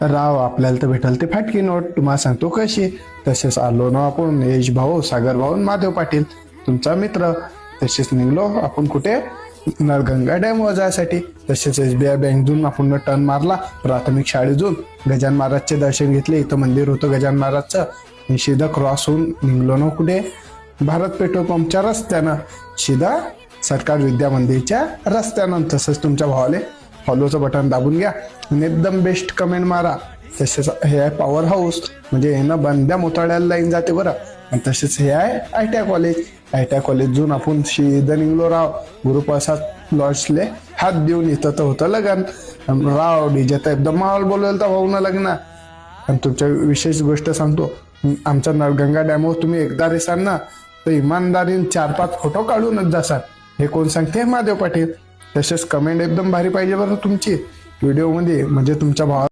राव आपल्याला तर भेटल ते फाटकी नोट. तुम्हाला सांगतो कशी तसेच आलो ना आपण यश भाऊ सागर भाऊ माधव महादेव पाटील. तुमचा मित्र. तसेच निघलो आपण कुठे? नळगंगा डॅम जायसाठी. तसेच एस बी आय बँकजून आपण टर्न मारला. प्राथमिक शाळेतून गजान महाराजचे दर्शन घेतले. इथं मंदिर होतं गजान महाराजचं. शिदा क्रॉस होऊन निघलो ना कुठे? भारत पेट्रोल पंपच्या रस्त्यानं. शिदा सरकार विद्या मंदिरच्या रस्त्यानं. तसंच तुमच्या भावाले फॉलोचं बटन दाबून घ्या. आणि एकदम बेस्ट कमेंट मारा. तसेच हे आहे पॉवर हाऊस म्हणजे हे ना बंद्या मोताळ्याला लाईन जाते बरं. आणि तसेच हे आहे I T I college I T I कॉलेजजून आपण सीधा निघलो राव. गुरुप्रसाद लॉजले हात देऊन इथं तर होतं लगन. राव डीजे तर एकदम माहोल बोलवलं तर भाऊ ना लग्न. आणि तुमच्या विशेष गोष्ट सांगतो. आमचा नळगंगा डॅमवर तुम्ही एकदा रेसाल ना तर इमानदारीने चार पाच फोटो काढूनच जासाल. हे कोण सांगते? महादेव पाटील. तसेच कमेंट एकदम भारी पाहिजे बरं तुमची. व्हिडिओमध्ये म्हणजे तुमच्या भावा